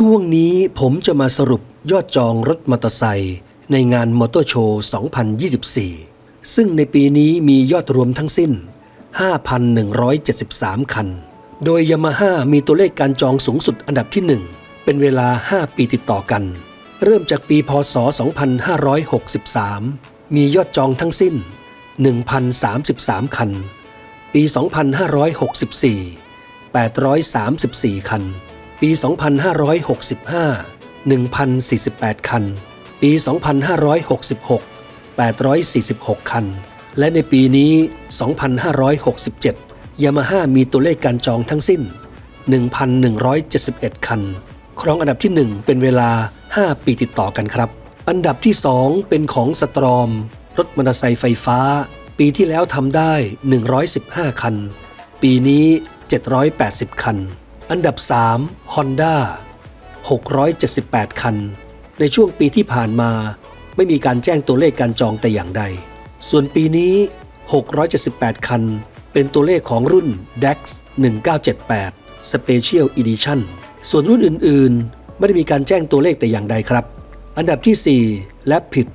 ช่วงนี้ผมจะมาสรุปยอดจองรถมอเตอร์ไซค์ในงานมอเตอร์โชว์ 2024 ซึ่งในปีนี้มียอดรวมทั้งสิ้น 5,173 คัน โดยยามาฮ่ามีตัวเลขการจองสูงสุดอันดับที่ 1 เป็นเวลา 5 ปีติดต่อกัน เริ่มจากปีพศ 2563 มียอดจองทั้งสิ้น 1,033 คัน ปี 2564 834 คัน ปี 2565 1,048 คัน ปี 2566 846 คัน และในปีนี้ 2567 ยามาฮ่ามีตัวเลขการจองทั้งสิ้น 1,171 คัน ครองอันดับที่ 1 เป็นเวลา 5 ปีติดต่อกันครับ อันดับที่ 2 เป็นของสตรอม รถมอเตอร์ไซค์ไฟฟ้า ปีที่แล้วทำได้ 115 คัน ปีนี้ 780 คัน อันดับ 3 Honda 678 คัน ในช่วงปีที่ผ่านมาไม่มีการแจ้งตัวเลขการจองแต่อย่างใด ส่วนปีนี้ 678 คัน เป็นตัวเลขของรุ่น DAX 1978 Special Edition ส่วนรุ่นอื่น ๆ ไม่ได้มีการแจ้งตัวเลขแต่อย่างใดครับ อันดับที่ 4 และผิด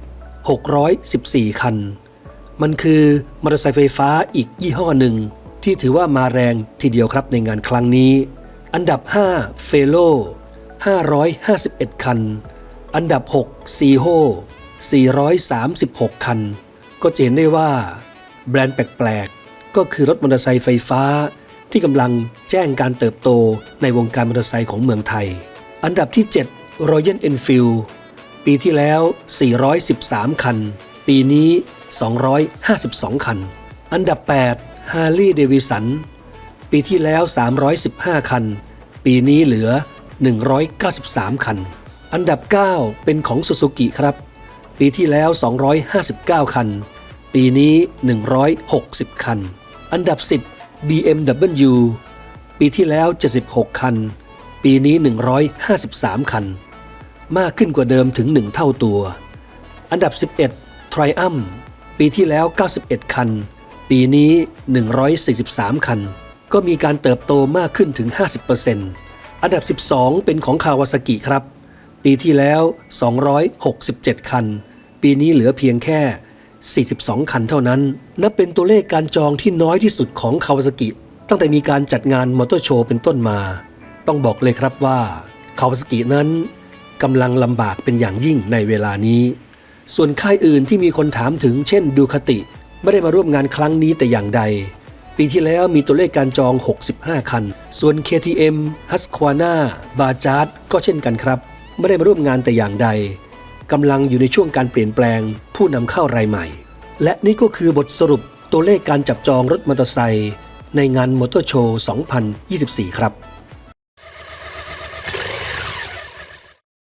614 คัน มันคือมอเตอร์ไซค์ไฟฟ้าอีกยี่ห้อหนึ่งที่ถือว่ามาแรงทีเดียวครับในงานครั้งนี้ อันดับ 5 เฟโล551 คัน อันดับ 6 ซีโฮ436 คัน ก็เห็นได้ว่า แบรนด์แปลกๆ ก็คือรถมอเตอร์ไซค์ไฟฟ้า ที่กำลังแจ้งการเติบโตในวงการมอเตอร์ไซค์ของเมืองไทย อันดับที่ 7 Royal Enfield ปีที่แล้ว 413 คัน ปีนี้ 252 คัน อันดับ 8 Harley Davidson ปีที่แล้ว 315 คัน ปีนี้เหลือ 193 คัน อันดับ 9 เป็นของ Suzuki ครับ ปีที่แล้ว 259 คัน ปีนี้ 160 คัน อันดับ 10 BMW ปีที่แล้ว 76 คัน ปีนี้ 153 คัน มากขึ้นกว่าเดิมถึง 1 เท่าตัว อันดับ 11 Triumph ปีที่แล้ว 91 คัน ปีนี้ 143 คัน ก็มีการเติบโตมากขึ้นถึง 50%อันดับ 12 เป็นของคาวาซากิครับ ปีที่แล้ว 267 คัน ปีนี้เหลือเพียงแค่ 42 คันเท่านั้น นับเป็นตัวเลขการจองที่น้อยที่สุดของคาวาซากิ ตั้งแต่มีการจัดงานมอเตอร์โชว์เป็นต้นมา ต้องบอกเลยครับว่าคาวาซากินั้นกำลังลำบากเป็นอย่างยิ่งในเวลานี้ ส่วนค่ายอื่นที่มีคนถามถึงเช่นดูคติ ไม่ได้มาร่วมงานครั้งนี้แต่อย่างใด ปีที่แล้วมีตัวเลขการจอง 65 คัน ส่วน KTM Husqvarna Bajaj ก็เช่นกันครับ ไม่ได้มาร่วมงานแต่อย่างใดกำลังอยู่ในช่วงการเปลี่ยนแปลง ผู้นำเข้ารายใหม่ และนี่ก็คือบทสรุปตัวเลขการจับจองรถมอเตอร์ไซค์ในงานมอเตอร์โชว์ 2024 ครับ